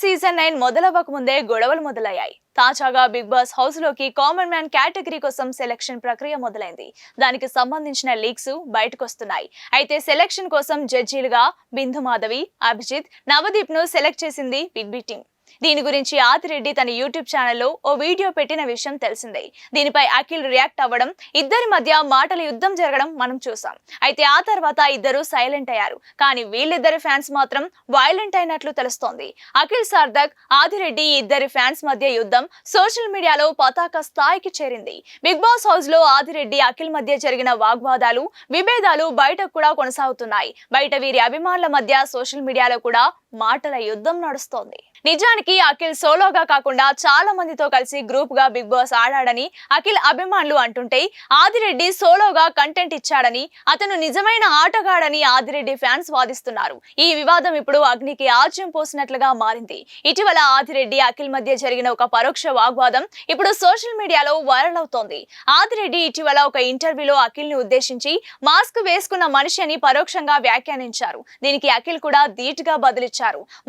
Season nine మొదలవ్వక ముందే గొడవలు మొదలయ్యాయి. తాజాగా బిగ్ బాస్ హౌస్లోకి కామన్ మ్యాన్ కేటగిరీ కోసం సెలక్షన్ ప్రక్రియ మొదలైంది. దానికి సంబంధించిన లీక్స్ బయటకు వస్తున్నాయి అయితే సెలక్షన్ కోసం జడ్జీలుగా బిందు మాధవి అభిజిత్ నవదీప్ను సెలెక్ట్ చేసింది బిగ్ బి టీం. దీని గురించి ఆదిరెడ్డి తన యూట్యూబ్ ఛానల్లో ఓ వీడియో పెట్టిన విషయం తెలిసిందే. దీనిపై అఖిల్ రియాక్ట్ అవ్వడం ఇద్దరి మధ్య మాటల యుద్ధం జరగడం మనం చూసాం. అయితే ఆ తర్వాత ఇద్దరు సైలెంట్ అయ్యారు. కానీ వీళ్ళిద్దరి ఫ్యాన్స్ మాత్రం వైలెంట్ అయినట్లు తెలుస్తోంది. అఖిల్ సార్దక్ ఆదిరెడ్డి ఇద్దరి ఫ్యాన్స్ మధ్య యుద్ధం సోషల్ మీడియాలో పతాక స్థాయికి చేరింది. బిగ్ బాస్ హౌస్లో ఆదిరెడ్డి అఖిల్ మధ్య జరిగిన వాగ్వాదాలు విభేదాలు బయటకు కూడా కొనసాగుతున్నాయి. బయట వీరి అభిమానుల మధ్య సోషల్ మీడియాలో కూడా మాటల యుద్ధం నడుస్తోంది. నిజానికి అఖిల్ సోలోగా కాకుండా చాలా మందితో కలిసి గ్రూప్గా బిగ్ బాస్ ఆడాడని అఖిల్ అభిమానులు అంటుంటే ఆదిరెడ్డి సోలోగా కంటెంట్ ఇచ్చాడని అతను నిజమైన ఆటగాడని ఆదిరెడ్డి ఫ్యాన్స్ వాదిస్తున్నారు. ఈ వివాదం ఇప్పుడు అగ్నికి ఆజ్యం పోసినట్లుగా మారింది. ఇటీవల ఆదిరెడ్డి అఖిల్ మధ్య జరిగిన ఒక పరోక్ష వాగ్వాదం ఇప్పుడు సోషల్ మీడియాలో వైరల్ అవుతోంది. ఆదిరెడ్డి ఇటీవల ఒక ఇంటర్వ్యూలో అఖిల్ని ఉద్దేశించి మాస్క్ వేసుకున్న మనిషి అని పరోక్షంగా వ్యాఖ్యానించారు. దీనికి అఖిల్ కూడా ధీటుగా బదిలిచ్చారు.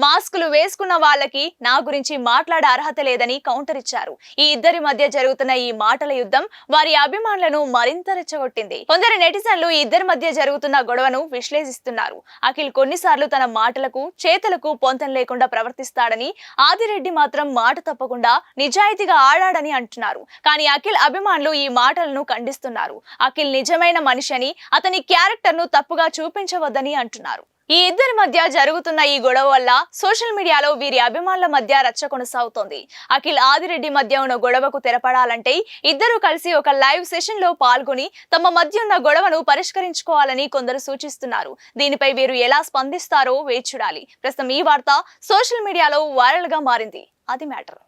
మాస్కులు వేసుకున్న వాళ్ళకి నా గురించి మాట్లాడే అర్హత లేదని కౌంటర్ ఇచ్చారు. ఈ ఇద్దరి మధ్య జరుగుతున్న ఈ మాటల యుద్ధం వారి అభిమానులను మరింత రెచ్చగొట్టింది. కొందరు నెటిజన్లు ఈ ఇద్దరి మధ్య జరుగుతున్న గొడవను విశ్లేషిస్తున్నారు. అఖిల్ కొన్నిసార్లు తన మాటలకు చేతలకు పొంతం లేకుండా ప్రవర్తిస్తాడని ఆదిరెడ్డి మాత్రం మాట తప్పకుండా నిజాయితీగా ఆడాడని అంటున్నారు. కానీ అఖిల్ అభిమానులు ఈ మాటలను ఖండిస్తున్నారు. అఖిల్ నిజమైన మనిషి అని అతని క్యారెక్టర్ను తప్పుగా చూపించవద్దని అంటున్నారు. ఈ ఇద్దరి మధ్య జరుగుతున్న ఈ గొడవ వల్ల సోషల్ మీడియాలో వీరి అభిమానుల మధ్య రచ్చ కొనసాగుతోంది. అఖిల్ ఆదిరెడ్డి మధ్య ఉన్న గొడవకు తెరపడాలంటే ఇద్దరు కలిసి ఒక లైవ్ సెషన్లో పాల్గొని తమ మధ్య ఉన్న గొడవను పరిష్కరించుకోవాలని కొందరు సూచిస్తున్నారు. దీనిపై వీరు ఎలా స్పందిస్తారో వేచి చూడాలి. ప్రస్తుతం ఈ వార్త సోషల్ మీడియాలో వైరల్గా మారింది. అది మ్యాటర్.